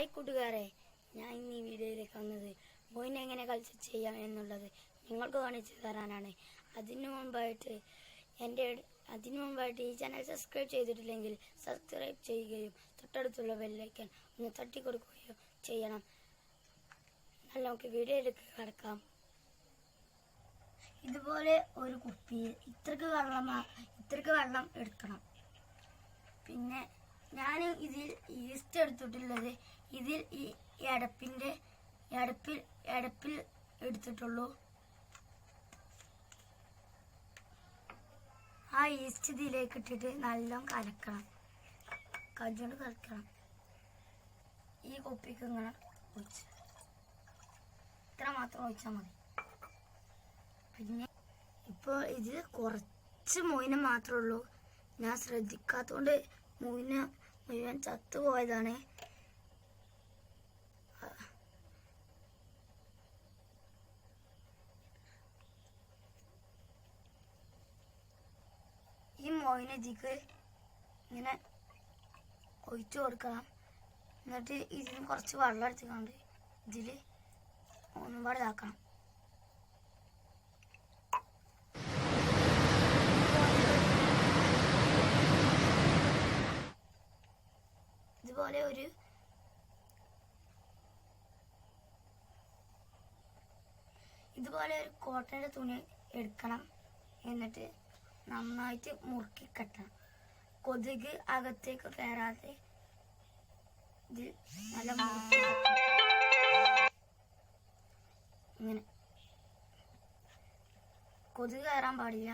Hi കൂട്ടുകാരെ. ഞാൻ ഇന്ന് ഈ വീഡിയോയിലേക്ക് വന്നത് മോയിനെ എങ്ങനെ കളിച്ച് ചെയ്യാം എന്നുള്ളത് നിങ്ങൾക്ക് കാണിച്ചു തരാനാണ്. അതിനു മുമ്പായിട്ട് എന്റെ അതിനു മുമ്പായിട്ട് ഈ ചാനൽ സബ്സ്ക്രൈബ് ചെയ്തിട്ടില്ലെങ്കിൽ സബ്സ്ക്രൈബ് ചെയ്യുകയും തൊട്ടടുത്തുള്ള ബെല്ലൈക്കൻ ഒന്ന് തട്ടിക്കൊടുക്കുകയോ ചെയ്യണം. എന്നാൽ നമുക്ക് വീഡിയോയിലേക്ക് കടക്കാം. ഇതുപോലെ ഒരു കുപ്പിയിൽ ഇത്രക്ക് വെള്ളം ഇത്രക്ക് വെള്ളം എടുക്കണം. പിന്നെ ഞാൻ ഇതിൽ ഈസ്റ്റ് എടുത്തിട്ടുള്ളത് ഇതിൽ ഈ അടപ്പിന്റെ അടപ്പിൽ അടപ്പിൽ എടുത്തിട്ടുള്ളൂ. ആ ഈസ്റ്റ് ഇതിലേക്ക് ഇട്ടിട്ട് നല്ല കലക്കണം. കജ്ജോണ്ട് കലക്കണം. ഈ കുപ്പിക്ക് ഇങ്ങനെ ഒഴിച്ച്. ഇത്ര മാത്രം ഒഴിച്ചാൽ മതി. പിന്നെ ഇപ്പോൾ ഇത് കുറച്ച് മോയിനം മാത്രമേ ഉള്ളൂ. ഞാൻ ശ്രദ്ധിക്കാത്തതുകൊണ്ട് മോയിന് മുഴുവൻ ചത്തുപോയതാണ്. ഈ മോയിനജിക്ക് ഇങ്ങനെ ഒഴിച്ചു കൊടുക്കണം. എന്നിട്ട് ഇതിന് കുറച്ച് വെള്ളം എടുത്തുകൊണ്ട് ഇതിൽ ഒന്നും പാടെ ഇതുപോലെ ഒരു ഇതുപോലെ ഒരു കോട്ടന്റെ തുണി എടുക്കണം എന്നിട്ട് നന്നായിട്ട് മുറുക്കി കെട്ടണം. കൊതുക് അകത്തേക്ക് കയറാതെ ഇത് നല്ല. ഇങ്ങനെ. കൊതുക് കയറാൻ പാടില്ല.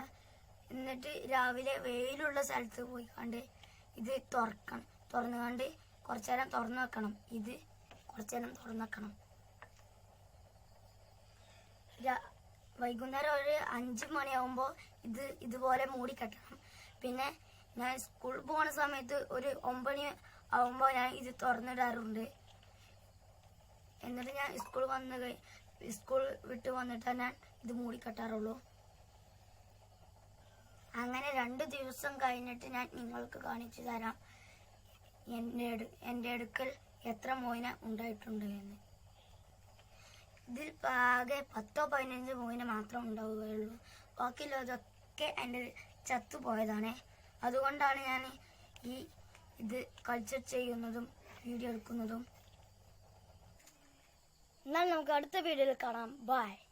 എന്നിട്ട് രാവിലെ വെയിലുള്ള സ്ഥലത്ത് പോയി കണ്ട് ഇത് തുറക്കണം. തുറന്നു കണ്ട് കുറച്ചു നേരം തുറന്നു വെക്കണം. ഇത് കുറച്ചു നേരം തുറന്നു വെക്കണം. വൈകുന്നേരം ഒരു അഞ്ച് മണിയാവുമ്പോൾ ഇത് ഇതുപോലെ മൂടി കെട്ടണം. പിന്നെ ഞാൻ സ്കൂൾ പോകുന്ന സമയത്ത് ഒരു ഒമ്പണി ആവുമ്പോൾ ഞാൻ ഇത് തുറന്നിടാറുണ്ട്. എന്നിട്ട് ഞാൻ സ്കൂൾ വന്ന് സ്കൂൾ വിട്ട് വന്നിട്ട് ഞാൻ ഇത് മൂടി കെട്ടാറുള്ളൂ. അങ്ങനെ രണ്ട് ദിവസം കഴിഞ്ഞിട്ട് ഞാൻ നിങ്ങൾക്ക് കാണിച്ചു തരാം. അടു- എന്റെ അടുക്കൽ എത്ര മോയിന ഉണ്ടായിട്ടുണ്ട് എന്ന്. ഇതിൽ ആകെ പത്തോ പതിനഞ്ചോ മോയിന മാത്രം ഉണ്ടാവുകയുള്ളൂ. ബാക്കിയുള്ളതൊക്കെ എന്റെ ചത്തുപോയതാണ്. അതുകൊണ്ടാണ് ഞാൻ ഈ ഇത് കൾച്ചർ ചെയ്യുന്നതും വീഡിയോ എടുക്കുന്നതും. എന്നാൽ നമുക്ക് അടുത്ത വീഡിയോയിൽ കാണാം. ബൈ